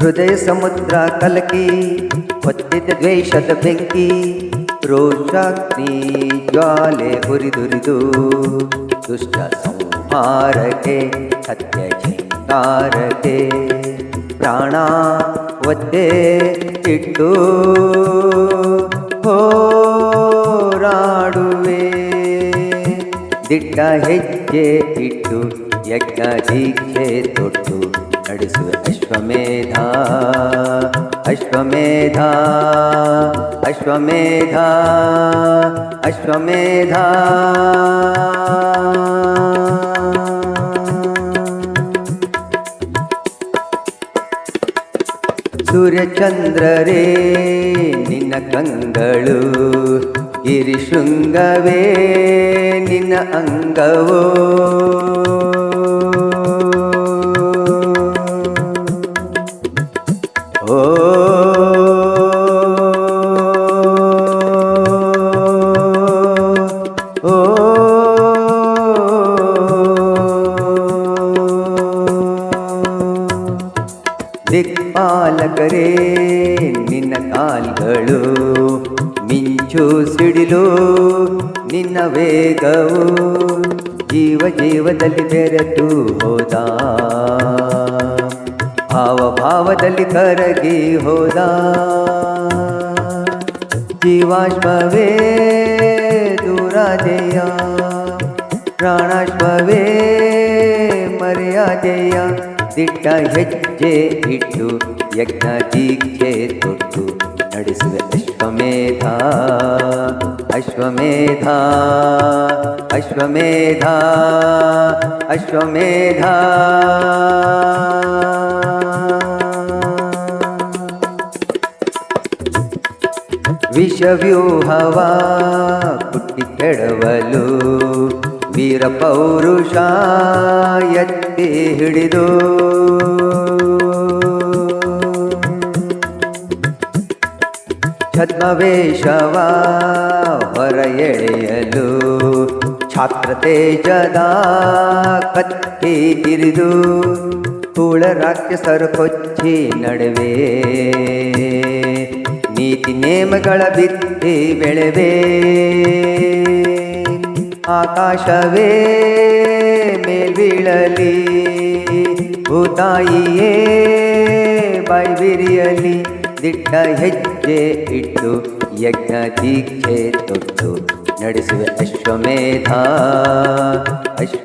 ಹೃದಯ ಸಮುದ್ರ ಕಲಕಿ ಹೊತ್ತಿದ್ದ ದ್ವೇಷದ ಬೆಂಕಿ ರೋಷಾಗ್ನಿ ಜ್ವಾಲೆ ಹುರಿದುರಿದು ದುಷ್ಟ ಸಂಹಾರಕ್ಕೆ ಸತ್ಯ ಜಿಂಗಾರಕ್ಕೆ ಪ್ರಾಣ ಒದ್ದೆ ಇಟ್ಟು ಹೋರಾಡುವೆ ದಿಟ್ಟ ಹೆಜ್ಜೆ ಇಟ್ಟು ಯಜ್ಞ ದೀಕ್ಷೆ ತೊಟ್ಟು ನಡೆಸುವೆ ಅಶ್ವಮೇಧ ಅಶ್ವಮೇಧ ಅಶ್ವಮೇಧ ಅಶ್ವಮೇಧ. ಸೂರ್ಯಚಂದ್ರರೇ ನಿನ್ನ ಕಂಗಳು ಗಿರಿಶೃಂಗವೇ ನಿನ್ನ ದಿಕ್ಪಾಲಕರೇ, ನಿನ್ನ ಕಾಲ್ಗಳು ಮಿಂಚು ಸಿಡಿಲು, ನಿನ್ನ ವೇಗವು ಜೀವ ಜೀವದಲ್ಲಿ ಬೆರೆತು ಹೋದ. ಭಾವ ಭಾವದಲ್ಲಿ ಕರಗಿ ಹೋದ. ಜೀವಾಶ್ಮವೇ ದೂರಾದೆಯ ಪ್ರಾಣಾಶ್ಮವೇ ಮರ್ಯಾದೆಯ ದಿಟ್ಟ ಹೆಜ್ಜೆ ಇಟ್ಟು ಯಜ್ಞ ದೀಕ್ಷೆ ತೊಟ್ಟು ನಡೆಸುವೆ ಅಶ್ವಮೇಧ ಅಶ್ವಮೇಧ ಅಶ್ವಮೇಧ ಅಶ್ವಮೇಧ ವಿಷವ್ಯೂಹವ ಪುಟ್ಟಿ ಕೆಡವಲು ವೀರ ಪೌರುಷ ಎತ್ತಿ ಹಿಡಿದು. ಛದ್ಮವೇಷವ ಹೊರ ಎಳೆಯಲು ಛಾತ್ರ ತೇಜದ ಕತ್ತಿ ಹಿರಿದು ಕೂಳ ರಾಕ್ಷಸರು ಕೊಚ್ಚಿ ನಡುವೆ. ನೀತಿ ನೇಮಗಳ ಬಿತ್ತಿ ಬೆಳೆವೆ. ಆಕಾಶವೇ ಮೇಲ್ಬೀಳಲಿ ಭೂತಾಯಿಯೇ ಬೈಬಿರಿಯಲಿ ದಿಟ್ಟ ಹೆಜ್ಜೆ ಇಟ್ಟು ಯಜ್ಞ ದೀಕ್ಷೆ ತೊಟ್ಟು ನಡೆಸುವೆ ಅಶ್ವಮೇಧ. ಅಶ್ವ